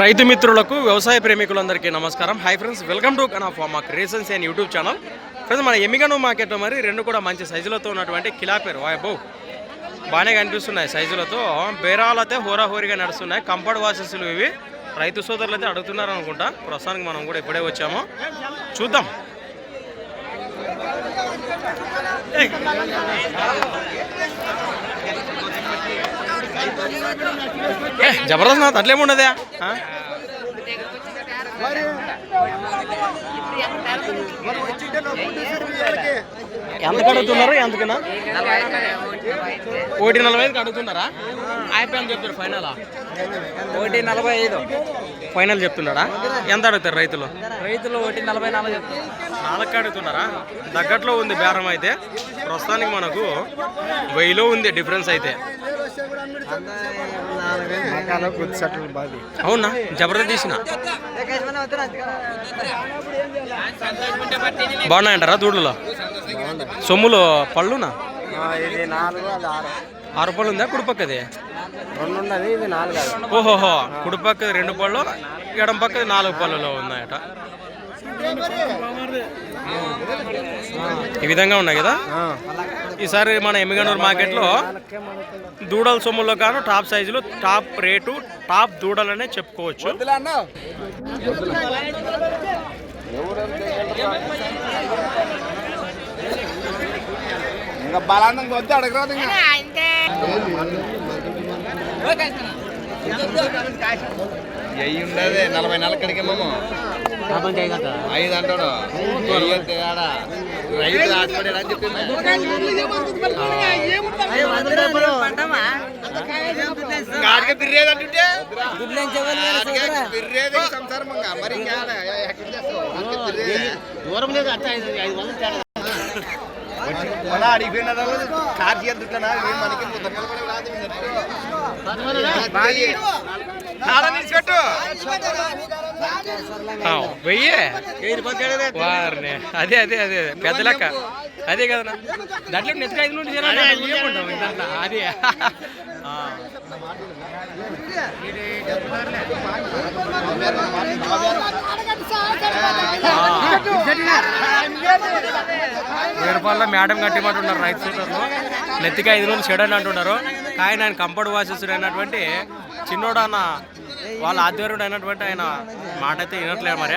రైతు మిత్రులకు వ్యవసాయ ప్రేమికులందరికీ నమస్కారం. Hi friends welcome to Kana farm creations and YouTube channel friends మన ఎమ్మిగను మార్కెట్ మరి రెండు కూడా మంచి సైజులతో ఉన్నటువంటి కిలాపేరు వాయబో బాగానే కనిపిస్తున్నాయి సైజులతో. బేరాలైతే హోరాహోరీగా నడుస్తున్నాయి. కంఫర్ట్ వాసెస్లు ఇవి. రైతు సోదరులు అయితే అడుగుతున్నారు అనుకుంటా ప్రస్తుతానికి మనం కూడా ఇప్పుడే వచ్చాము. చూద్దాం. జబర్దస్త్ నా అట్లేముండదే ఉండదా ఎంత అడుగుతున్నారు ఎంతకన్నా? కోటి నలభై ఐదుకి అడుగుతున్నారా? అయిపోయాను చెప్తారు ఫైనలా. ఒకటి నలభై ఐదు. ఫైనల్ చెప్తున్నారా ఎంత అడుగుతారు రైతులు? రైతులు ఒకటి నలభై నాలుగు చెప్తారు నాలుగు అడుగుతున్నారా? దగ్గట్లో ఉంది బేరం అయితే. ప్రస్తుతానికి మనకు వెయ్యిలో ఉంది డిఫరెన్స్ అయితే. అవునా? జబర్దస్త్ తీసిన? బాగున్నాయంటారా దూడలో? సొమ్ములు పళ్ళునా? ఇది నాలుగు అది ఆరు. ఆరు పళ్ళు ఉందా కుడిపక్కది రెండు ఉన్నది ఇది నాలుగు అది ఓహోహో కుడిపక్కది రెండు పళ్ళు ఎడం పక్కది నాలుగు పళ్ళులో ఉన్నాయట. ఈ విధంగా ఉన్నాయి కదా? ఈసారి మన ఎమ్మిగనూరు మార్కెట్లో దూడల సొమ్ముల్లో గాను టాప్ సైజులు టాప్ రేటు టాప్ దూడలనే చెప్పుకోవచ్చు. ఇంకా బలాంతంగా వద్దు అడగరాదు ఇంకా ఉండదు నలభై నాలుగు కడిగే మామ. ఐదు అంటాడు. రైతు ఆశపడాడు అని చెప్పింది. బిర్రేది అంటుంటే? బిర్రేది సంసారం మరి మళ్ళా అడిగిపోయిన కార్ చేద్దుట్లనా మనకి నిలిచిపెట్టు ఆ, వెయ్యి. వారిని. అదే అదే అదే అదే. పెద్ద లెక్క. అదే కదా దాంట్లో నెత్తికి ఐదు నుండి దాంట్లో? అదే. వెయ్యి రూపాయల మేడం కట్టిమంటున్నారు రైతు సూటర్లు నెత్తికి ఐదు రోజులు చెడు అని అంటున్నారు. కానీ ఆయన కంఫర్ట్ వాసెస్ అయినటువంటి చిన్నోడు అన్న వాళ్ళ ఆధ్వర్యుడు అయినటువంటి ఆయన మాట అయితే వినట్లేదు మరి.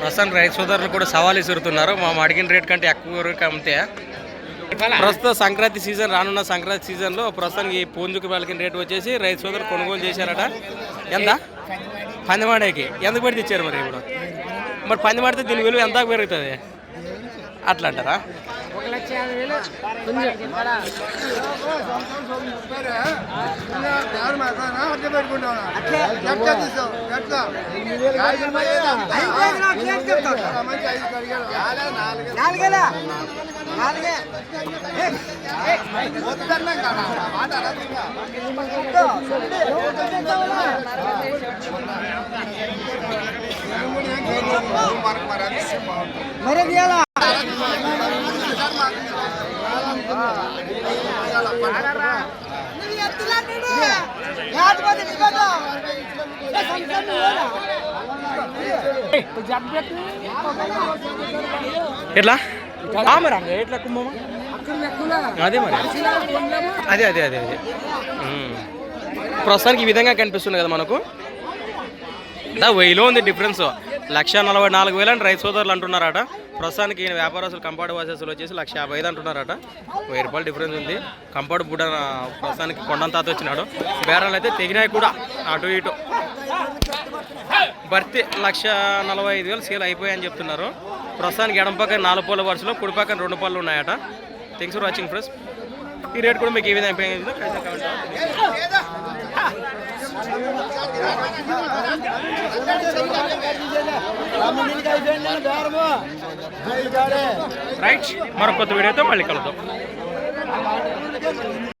ప్రస్తుతం రైతు సోదరులు కూడా సవాలు ఇసురుతున్నారు మా అడిగిన రేట్ కంటే ఎక్కువ అమ్మితే ప్రస్తుత సంక్రాంతి సీజన్ రానున్న సంక్రాంతి సీజన్లో ప్రస్తుతానికి ఈ పూంజుకు రేటు వచ్చేసి రైతు సోదరు కొనుగోలు చేశారట. ఎంత? పందిమాడేకి ఎందుకు పెడితే ఇచ్చారు మరి ఇప్పుడు? మరి పందిమాడితే దీని విలువ ఎంత పెరుగుతుంది? అట్లా అంటారా? ఎట్లా ఆ మరి అంగ ఎట్లా కుంభమా? అదే మరి. అదే అదే అదే అదే. ప్రస్తుతానికి ఈ విధంగా కనిపిస్తుంది కదా మనకు? దా వెయ్యిలో ఉంది డిఫరెన్స్. లక్ష నలభై నాలుగు వేలు అని రైతు సోదరులు అంటున్నారట. ప్రస్తుతానికి ఈయన వ్యాపారస్తులు కంపౌండ్ వాసెస్లు వచ్చేసి లక్ష యాభై ఐదు అంటున్నారట. వెయ్యి రూపాయలు డిఫరెన్స్ ఉంది. కంపౌండ్ బుడ్డ ప్రస్తుతానికి కొండంతాత వచ్చినాడు. బేరాలు అయితే తెగినాయి కూడా అటు ఇటు. భర్తీ లక్ష నలభై ఐదు వేలు సేల్ అయిపోయాయని చెప్తున్నారు. ప్రస్తుతానికి ఎడం పక్కన నాలుగు పళ్ళ వరుసలో కుడి పక్కన రెండు పళ్ళు ఉన్నాయట. థ్యాంక్స్ ఫర్ వాచింగ్ ఫ్రెండ్స్ ఈ రేట్ కూడా మీకు ఏ విధంగా అయిపోయింది ರೈಟ್ ಮರಕೊತ್ತು ವಿಡಿಯೋ ಮಳ್ಳಿ ಕಳೆದು.